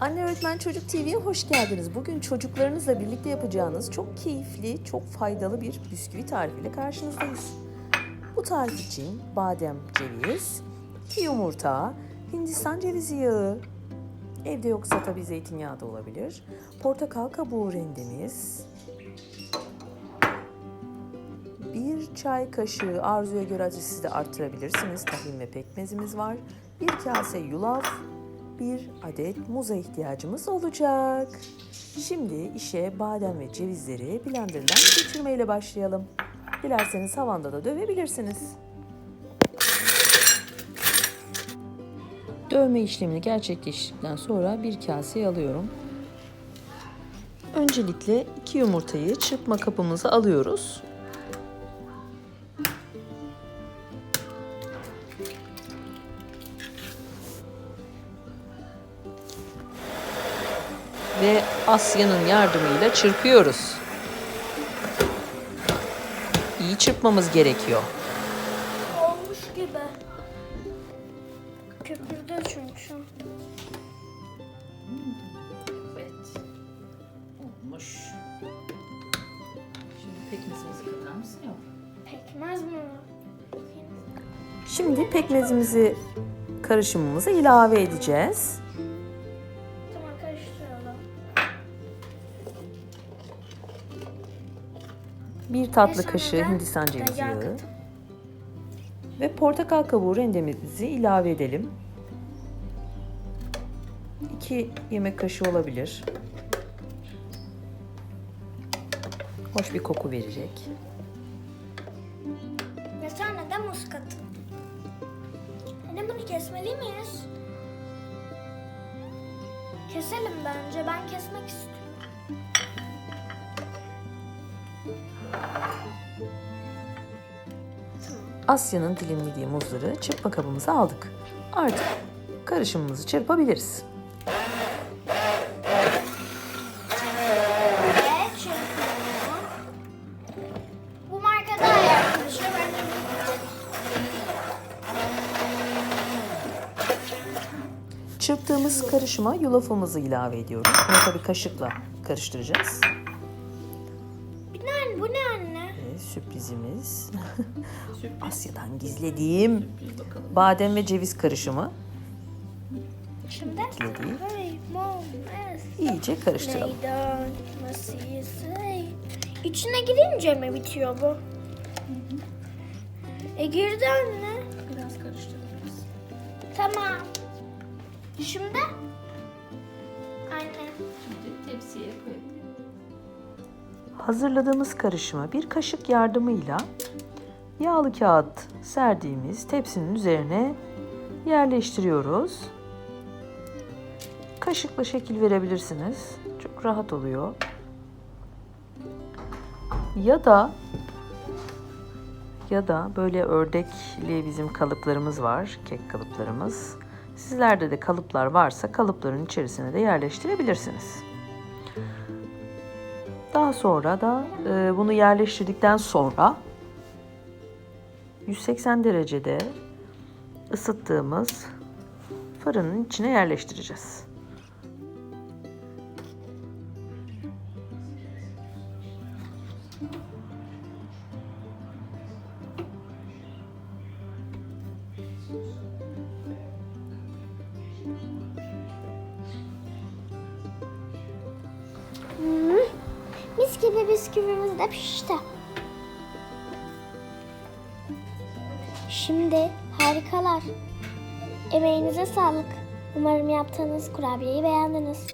Anne Öğretmen Çocuk TV'ye hoş geldiniz. Bugün çocuklarınızla birlikte yapacağınız çok keyifli, çok faydalı bir bisküvi tarifiyle karşınızdayız. Bu tarif için badem, ceviz, iki yumurta, hindistan cevizi yağı, evde yoksa tabii zeytinyağı da olabilir, portakal kabuğu rendemiz, bir çay kaşığı arzuya göre acı siz de arttırabilirsiniz. Tahin ve pekmezimiz var. Bir kase yulaf, bir adet muza ihtiyacımız olacak. Şimdi işe badem ve cevizleri blenderdan geçirmeyle başlayalım. Dilerseniz havanda da dövebilirsiniz. Dövme işlemini gerçekleştirdikten sonra bir kaseye alıyorum. Öncelikle iki yumurtayı çırpma kapımıza alıyoruz. Ve Asya'nın yardımıyla çırpıyoruz. İyi çırpmamız gerekiyor. Olmuş gibi. Köpürdü çünkü. Evet. Olmuş. Şimdi pekmezimizi katar mısın yok? Pekmez mi? Şimdi pekmezimizi karışımımıza ilave edeceğiz. 1 tatlı kaşığı hindistan cevizi yağı ve portakal kabuğu rendemizi ilave edelim. 2 yemek kaşığı olabilir. Hoş bir koku verecek. Ve sonra da muz katın. Anne bunu kesmeli miyiz? Keselim bence. Ben kesmek istiyorum. Asya'nın dilimlediği muzları çırpma kabımıza aldık. Artık karışımımızı çırpabiliriz. Bu Çırptığımız karışıma yulafımızı ilave ediyoruz. Bunu tabii kaşıkla karıştıracağız. De anne, bu ne anne? Sürprizimiz Asya'dan gizlediğim badem ve ceviz karışımı. Şimdi yes. İyice karıştıralım. Meydan masası. İçine girince mi bitiyor bu? E girdi anne. Biraz karıştırıyoruz. Tamam. Şimdi? Anne. Şimdi tepsiye koyalım. Hazırladığımız karışımı bir kaşık yardımıyla yağlı kağıt serdiğimiz tepsinin üzerine yerleştiriyoruz. Kaşıkla şekil verebilirsiniz. Çok rahat oluyor. Ya da ya da böyle ördekli bizim kalıplarımız var, kek kalıplarımız. Sizlerde de kalıplar varsa kalıpların içerisine de yerleştirebilirsiniz. Daha sonra da e, bunu yerleştirdikten sonra 180 derecede ısıttığımız fırının içine yerleştireceğiz. Mis bisküvimiz de pişti. Şimdi harikalar. Emeğinize sağlık. Umarım yaptığınız kurabiyeyi beğendiniz.